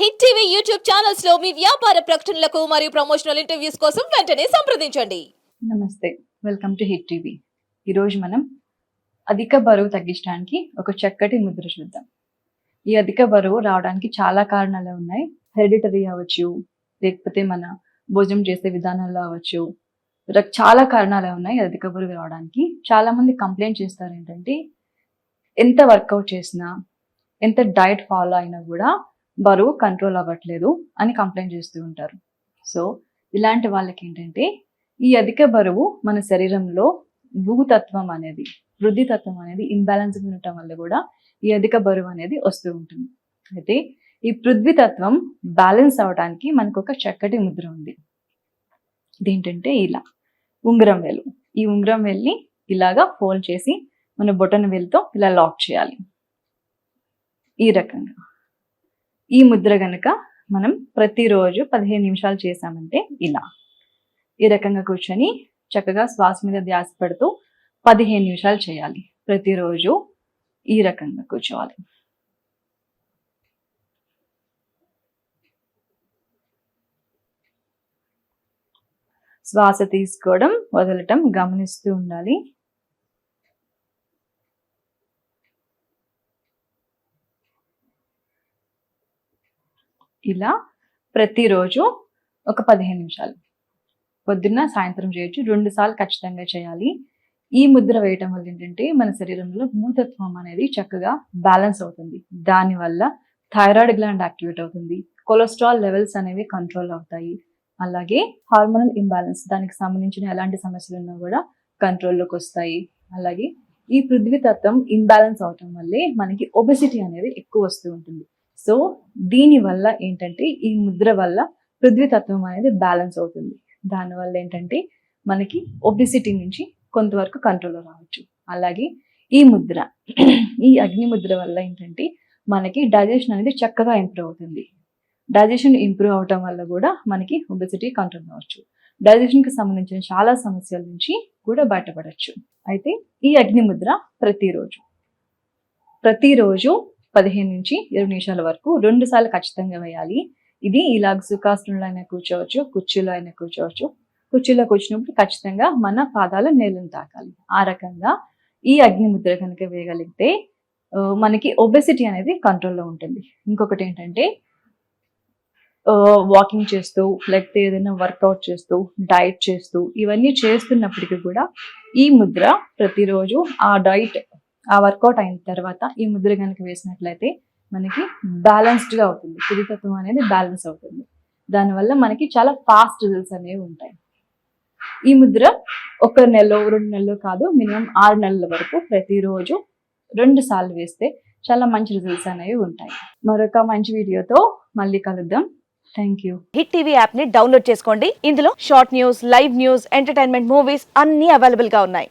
Hit TV YouTube ఛానల్స్లో మీ వ్యాపార ప్రకటనలకు మరియు ప్రమోషనల్ ఇంటర్వ్యూస్ కోసం వెంటనే సంప్రదించండి. నమస్తే వెల్కమ్ టు హిట్ టీవీ. ఈరోజు మనం అధిక బరువు తగ్గించడానికి ఒక చక్కటి ముద్ర చూద్దాం. ఈ అధిక బరువు రావడానికి చాలా కారణాలు ఉన్నాయి. హెరిడిటరీ అవ్వచ్చు లేకపోతే మన భోజనం చేసే విధానాల్లో అవ్వచ్చు. చాలా కారణాలు ఉన్నాయి అధిక బరువు రావడానికి. చాలా మంది కంప్లైంట్ చేస్తారు ఏంటంటే ఎంత వర్కౌట్ చేసినా ఎంత డైట్ ఫాలో అయినా కూడా బరువు కంట్రోల్ అవ్వట్లేదు అని కంప్లైంట్ చేస్తూ ఉంటారు. సో ఇలాంటి వాళ్ళకి ఏంటంటే ఈ అధిక బరువు మన శరీరంలో భూతత్వం అనేది వృద్ధితత్వం అనేది ఇంబ్యాలెన్స్ ఉండటం వల్ల కూడా ఈ అధిక బరువు అనేది వస్తూ ఉంటుంది. అయితే ఈ పృథ్వీతత్వం బ్యాలెన్స్ అవడానికి మనకు ఒక చక్కటి ముద్ర ఉంది. ఇదేంటంటే ఇలా ఉంగరం వేలు. ఈ ఉంగరం వేల్ని ఇలాగా ఫోల్డ్ చేసి మన బొటన వేలుతో ఇలా లాక్ చేయాలి. ఈ రకంగా. ఈ ముద్ర గనక మనం ప్రతిరోజు పదిహేను నిమిషాలు చేసామంటే ఇలా. ఈ రకంగా కూర్చొని చక్కగా శ్వాస మీద ధ్యాస పెడుతూ పదిహేను నిమిషాలు చేయాలి. ప్రతిరోజు ఈ రకంగా కూర్చోవాలి. శ్వాస తీసుకోవడం వదలటం గమనిస్తూ ఉండాలి. ఇలా ప్రతిరోజు ఒక పదిహేను నిమిషాలు. పొద్దున్న సాయంత్రం చేయొచ్చు. రెండు సార్లు ఖచ్చితంగా చేయాలి. ఈ ముద్ర వేయటం వల్ల ఏంటంటే మన శరీరంలో మూతత్వం అనేది చక్కగా బ్యాలెన్స్ అవుతుంది. దానివల్ల థైరాయిడ్ గ్లాండ్ యాక్టివేట్ అవుతుంది. కొలెస్ట్రాల్ లెవెల్స్ అనేవి కంట్రోల్ అవుతాయి. అలాగే హార్మోనల్ ఇంబ్యాలెన్స్ దానికి సంబంధించిన ఎలాంటి సమస్యలు ఉన్నా కూడా కంట్రోల్లోకి వస్తాయి. అలాగే ఈ పృథ్వీ తత్వం ఇంబ్యాలెన్స్ అవటం వల్లే మనకి ఒబెసిటీ అనేది ఎక్కువ వస్తూ ఉంటుంది. సో దీని వల్ల ఏంటంటే ఈ ముద్ర వల్ల పృథ్వీతత్వం అనేది బ్యాలెన్స్ అవుతుంది. దానివల్ల ఏంటంటే మనకి ఒబిసిటీ నుంచి కొంతవరకు కంట్రోల్లో రావచ్చు. అలాగే ఈ ముద్ర ఈ అగ్ని ముద్ర వల్ల ఏంటంటే మనకి డైజెషన్ అనేది చక్కగా ఇంప్రూవ్ అవుతుంది. డైజెషన్ ఇంప్రూవ్ అవటం వల్ల కూడా మనకి ఒబిసిటీ కంట్రోల్ అవ్వచ్చు. డైజెషన్కి సంబంధించిన చాలా సమస్యల నుంచి కూడా బయటపడవచ్చు అయితే ఈ అగ్ని ముద్ర ప్రతిరోజు ప్రతిరోజు పదిహేను నుంచి ఇరవై నిమిషాల వరకు రెండు సార్లు ఖచ్చితంగా వేయాలి. ఇది ఇలాగ సుఖాసనంలో అయినా కూర్చోవచ్చు కుర్చీలో అయినా కూర్చోవచ్చు. కుర్చీలో కూర్చున్నప్పుడు ఖచ్చితంగా మన పాదాలు నేలను తాకాలి. ఆ రకంగా ఈ అగ్ని ముద్ర కనుక వేయగలిగితే మనకి ఒబెసిటీ అనేది కంట్రోల్లో ఉంటుంది. ఇంకొకటి ఏంటంటే వాకింగ్ చేస్తూ లేకపోతే ఏదైనా వర్కౌట్ చేస్తూ డైట్ చేస్తూ ఇవన్నీ చేస్తున్నప్పటికీ కూడా ఈ ముద్ర ప్రతిరోజు ఆ డైట్ ఆ వర్కౌట్ అయిన తర్వాత ఈ ముద్ర కనుక వేసినట్లయితే మనకి బ్యాలెన్స్డ్గా అవుతుంది. పుదితత్వం అనేది బ్యాలెన్స్ అవుతుంది. దానివల్ల మనకి చాలా ఫాస్ట్ రిజల్ట్స్ అనేవి ఉంటాయి. ఈ ముద్ర ఒక నెల రెండు నెలలు కాదు మినిమం ఆరు నెలల వరకు ప్రతిరోజు రెండు సార్లు వేస్తే చాలా మంచి రిజల్ట్స్ అనేవి ఉంటాయి. మరొక మంచి వీడియోతో మళ్ళీ కలుద్దాం. థ్యాంక్ యూ హిట్ టీవీ యాప్ని డౌన్లోడ్ చేసుకోండి. ఇందులో short news live news entertainment movies అన్ని అవైలబుల్గా ఉన్నాయి.